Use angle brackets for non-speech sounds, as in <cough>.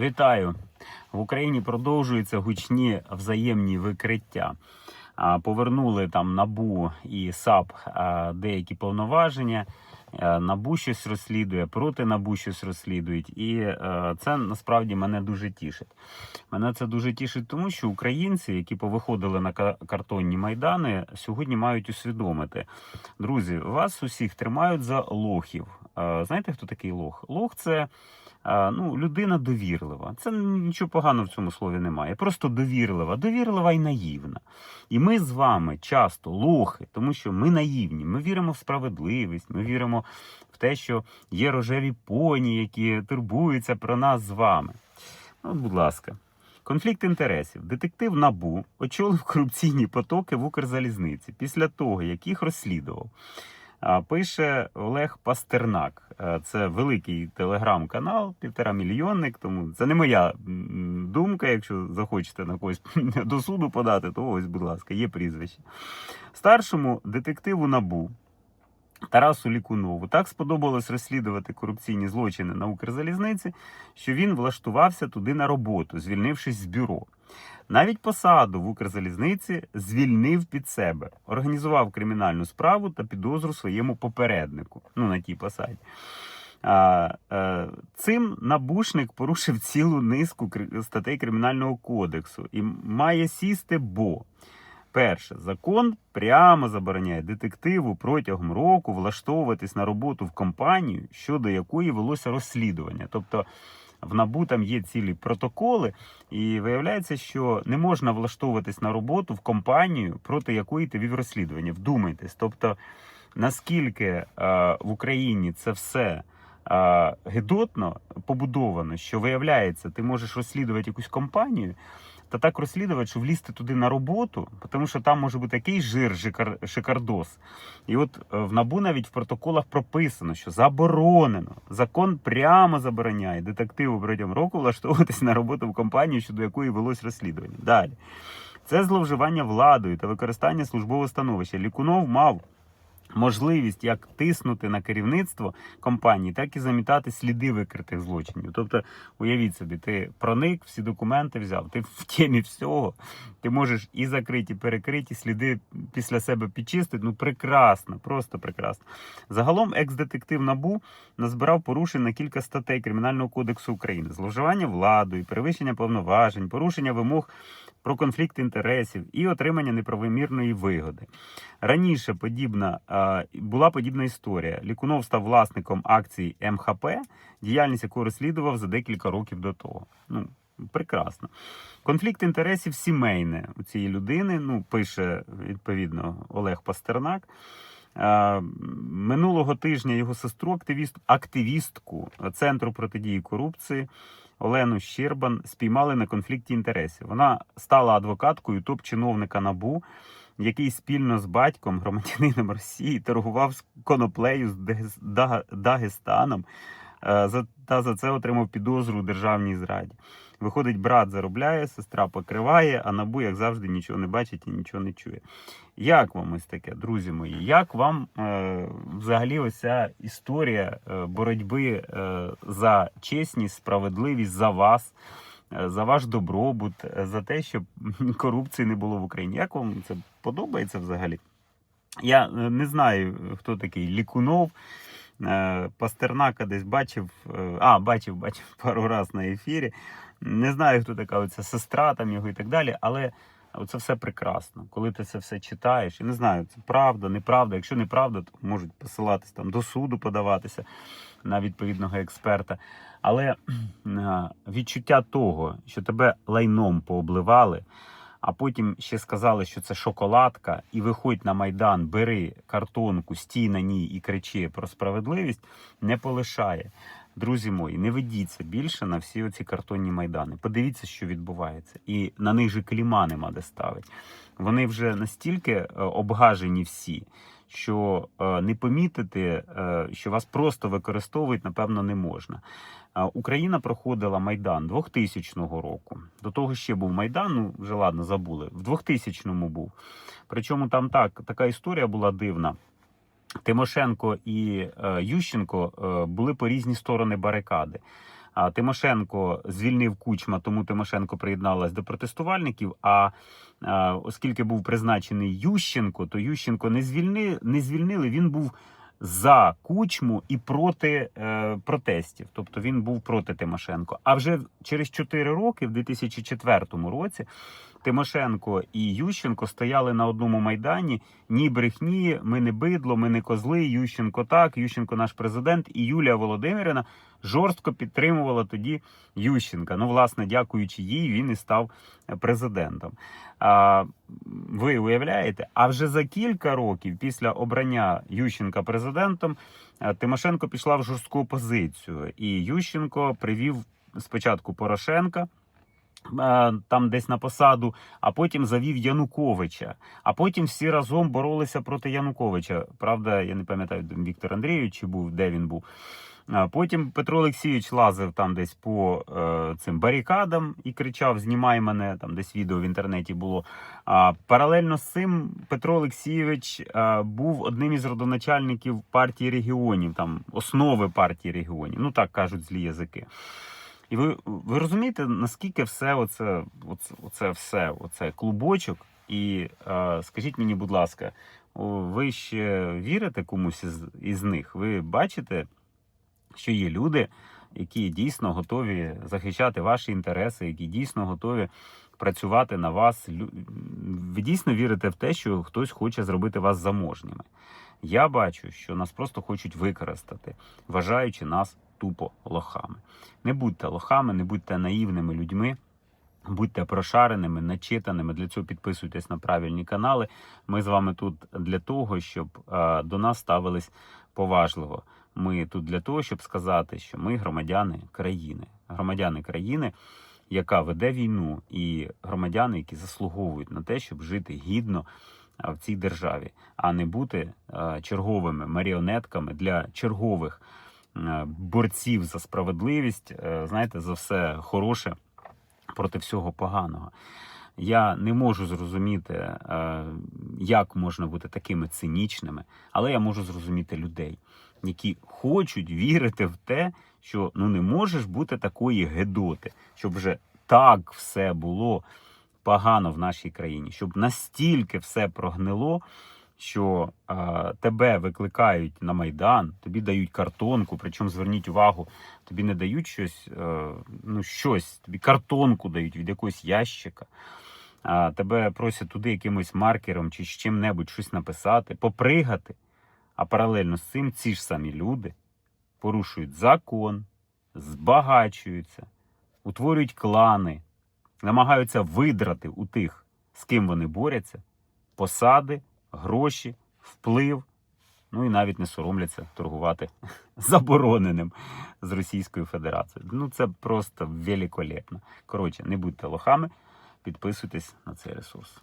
Вітаю! В Україні продовжуються гучні взаємні викриття. Повернули там НАБУ і САП деякі повноваження. Е, НАБУ щось розслідує, проти НАБУ щось розслідують. І е, це насправді мене дуже тішить. Мене це дуже тішить, тому що українці, які повиходили на картонні майдани, сьогодні мають усвідомити. Друзі, вас усіх тримають за лохів. Е, Знаєте, хто такий лох? Лох це. Ну, людина довірлива. Це нічого поганого в цьому слові немає. Просто довірлива, довірлива і наївна. І ми з вами часто лохи, тому що ми наївні. Ми віримо в справедливість, ми віримо в те, що є рожеві поні, які турбуються про нас з вами. Ну, будь ласка. Конфлікт інтересів. Детектив Набу очолив корупційні потоки в Укрзалізниці після того, як їх розслідував. Пише Олег Пастернак. Е, Це великий телеграм-канал, півтора мільйонник. Тому це не моя думка. Якщо захочете на когось <laughs> до суду подати, то ось, будь ласка, є прізвище. Старшому детективу Набу Тарасу Лікунову так сподобалось розслідувати корупційні злочини на Укрзалізниці, що він влаштувався туди на роботу, звільнившись з бюро. Навіть посаду в Укрзалізниці звільнив під себе, організував кримінальну справу та підозру своєму попереднику. Ну на тій посаді. А, е, цим набушник порушив цілу низку статей кримінального кодексу і має сісти, бо перше, закон прямо забороняє детективу протягом року влаштовуватись на роботу в компанію, щодо якої велося розслідування. Тобто в НАБУ там є цілі протоколи, і виявляється, що не можна влаштовуватись на роботу в компанію, проти якої ти вів розслідування. Вдумайтесь. Тобто, наскільки е, в Україні це все е, гидотно побудовано, що виявляється, ти можеш розслідувати якусь компанію. Та так розслідувати, що влізти туди на роботу, тому що там може бути якийсь жир, шикар, шикардос. І от е, в НАБУ навіть в протоколах прописано, що заборонено. Закон прямо забороняє детективу протягом року влаштовуватися на роботу в компанію, щодо якої велось розслідування. Далі. Це зловживання владою та використання службового становища. Лікунов мав можливість як тиснути на керівництво компанії, так і замітати сліди викритих злочинів. Тобто, уявіть собі, ти проник, всі документи взяв, ти в темі всього. Ти можеш і закриті, і перекриті сліди після себе підчистити. Ну прекрасно, просто прекрасно. Загалом, екс-детектив Набу назбирав порушень на кілька статей Кримінального кодексу України: зловживання владою, перевищення повноважень, порушення вимог про конфлікт інтересів і отримання неправомірної вигоди. Раніше подібна була подібна історія. Лікунов став власником акцій МХП, діяльність якої розслідував за декілька років до того. Ну, прекрасно. Конфлікт інтересів сімейне у цієї людини. Ну, пише відповідно Олег Пастернак. Е, Минулого тижня його сестру, активіст, активістку Центру протидії корупції Олену Щербан спіймали на конфлікті інтересів. Вона стала адвокаткою топ-чиновника НАБУ, який спільно з батьком, громадянином Росії, торгував з коноплею з Дагестаном е, та за це отримав підозру у державній зраді. Виходить, брат заробляє, сестра покриває, а набу, як завжди, нічого не бачить і нічого не чує. Як вам ось таке, друзі мої? Як вам е, взагалі ось ця історія е, боротьби е, за чесність, справедливість за вас, е, за ваш добробут, е, за те, щоб <laughs> корупції не було в Україні? Як вам це подобається взагалі? Я не знаю, хто такий Лікунов. Е, Пастернака десь бачив, е, а, бачив, бачив <laughs> пару раз на ефірі. Не знаю, хто така оця сестра там його і так далі, але це все прекрасно. Коли ти це все читаєш, я не знаю, це правда, неправда. Якщо неправда, то можуть посилатися там до суду, подаватися на відповідного експерта. Але <clears throat> е, відчуття того, що тебе лайном пообливали, а потім ще сказали, що це шоколадка, і виходь на майдан, бери картонку, стій на ній і кричи про справедливість, не полишає. Друзі мої, не ведіться більше на всі оці картонні майдани. Подивіться, що відбувається, і на них же кліма нема де ставити. Вони вже настільки е, обгажені всі, що е, не помітити, е, що вас просто використовують, напевно, не можна. Е, Україна проходила майдан 2000 року. До того ще був майдан. Ну вже ладно, забули. В 2000-му був. Причому там так така історія була дивна. Тимошенко і Ющенко були по різні сторони барикади. А Тимошенко звільнив Кучма, тому Тимошенко приєдналась до протестувальників. А, оскільки був призначений Ющенко, то Ющенко не звільнили, не звільнили. Він був за Кучму і проти е, протестів. Тобто він був проти Тимошенко. А вже через 4 роки, в 2004 році, Тимошенко і Ющенко стояли на одному майдані. Ні брехні, ми не бидло, ми не козли. Ющенко так, Ющенко наш президент. І Юлія Володимирівна жорстко підтримувала тоді Ющенка. Ну, власне, дякуючи їй, він і став президентом. А, ви уявляєте? А вже за кілька років після обрання Ющенка президентом е, Тимошенко пішла в жорстку позицію, і Ющенко привів спочатку Порошенка. Там десь на посаду, а потім завів Януковича. А потім всі разом боролися проти Януковича. Правда, я не пам'ятаю, Віктор Андрійович чи був, де він був. Потім Петро Олексійович лазив там десь по е, цим барикадам і кричав: Знімай мене. Там десь відео в інтернеті було. А паралельно з цим Петро Олексійович е, був одним із родоначальників партії регіонів, там основи партії регіонів. Ну так кажуть злі язики. І ви, ви розумієте, наскільки все оце, оце, оце все, оце клубочок. І е, скажіть мені, будь ласка, ви ще вірите комусь із, із них? Ви бачите, що є люди, які дійсно готові захищати ваші інтереси, які дійсно готові працювати на вас. Ви дійсно вірите в те, що хтось хоче зробити вас заможніми. Я бачу, що нас просто хочуть використати, вважаючи нас тупо лохами. Не будьте лохами, не будьте наївними людьми. Будьте прошареними, начитаними. Для цього підписуйтесь на правильні канали. Ми з вами тут для того, щоб е, до нас ставились поважливо. Ми тут для того, щоб сказати, що ми громадяни країни, громадяни країни, яка веде війну, і громадяни, які заслуговують на те, щоб жити гідно в цій державі, а не бути е, черговими маріонетками для чергових борців за справедливість, е, знаєте, за все хороше проти всього поганого. Я не можу зрозуміти, е, як можна бути такими цинічними, але я можу зрозуміти людей, які хочуть вірити в те, що ну не можеш бути такої гедоти, щоб вже так все було погано в нашій країні, щоб настільки все прогнило, що е, тебе викликають на майдан, тобі дають картонку. Причому зверніть увагу, тобі не дають щось, е, ну щось, тобі картонку дають від якогось ящика. А тебе просять туди якимось маркером чи з чим-небудь щось написати, попригати. А паралельно з цим ці ж самі люди порушують закон, збагачуються, утворюють клани, намагаються видрати у тих, з ким вони борються, посади, гроші, вплив, ну і навіть не соромляться торгувати <laughs> забороненим з Російською Федерацією. Ну це просто великолепно. Коротше, не будьте лохами, підписуйтесь на цей ресурс.